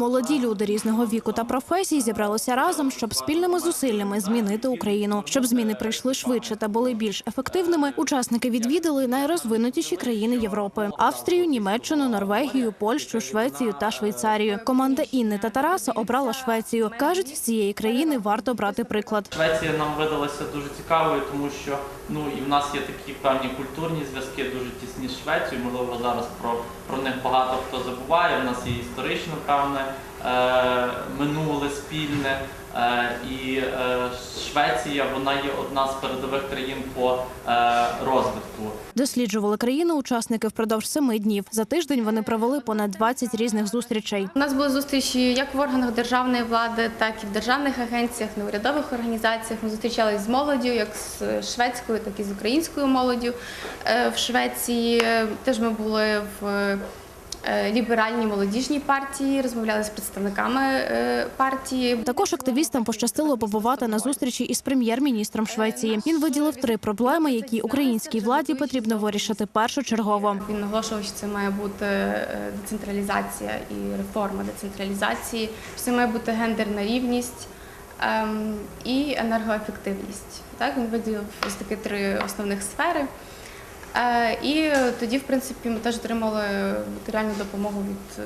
Молоді люди різного віку та професій зібралися разом, щоб спільними зусиллями змінити Україну. Щоб зміни прийшли швидше та були більш ефективними. Учасники відвідали найрозвинутіші країни Європи: Австрію, Німеччину, Норвегію, Польщу, Швецію та Швейцарію. Команда Інни та Тараса обрала Швецію. кажуть, з цієї країни варто брати приклад. Швеція нам видалася дуже цікавою, тому що ну і в нас є такі певні культурні зв'язки, дуже тісні з Швецією. Можливо, зараз про, про них багато хто забуває. У нас є історичне певне минуле спільне. Е, і е, Швеція вона є одна з передових країн по е, розвитку. Досліджували країну учасники впродовж семи днів. За тиждень вони провели понад 20 різних зустрічей. У нас були зустрічі як в органах державної влади, так і в державних агенціях, неурядових організаціях. Ми зустрічалися з молоддю, як з шведською, так і з українською молоддю Е, в Швеції. Е, Теж ми були в е, ліберальній молодіжній партії, розмовляли з представниками е, партії. Також активістам пощастило побувати на зустрічі із прем'єр-міністром Швеції. Він виділив три проблеми, які українській владі потрібно вирішити першочергово. Він наголошував, що це має бути е, децентралізація і реформа децентралізації, що це має бути гендерна рівність ем, і енергоефективність. Так він виділив ось такі три основних сфери. Е, І тоді, в принципі, ми теж отримали матеріальну допомогу від,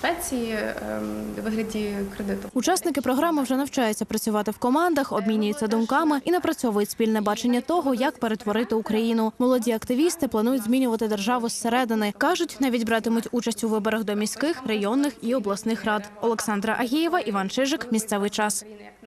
Швеції ем, у вигляді кредиту. Учасники програми вже навчаються працювати в командах, обмінюються думками і напрацьовують спільне бачення того, як перетворити Україну. Молоді активісти планують змінювати державу зсередини. кажуть, навіть братимуть участь у виборах до міських, районних і обласних рад. Олександра Агієва, Іван Чижик. Місцевий час.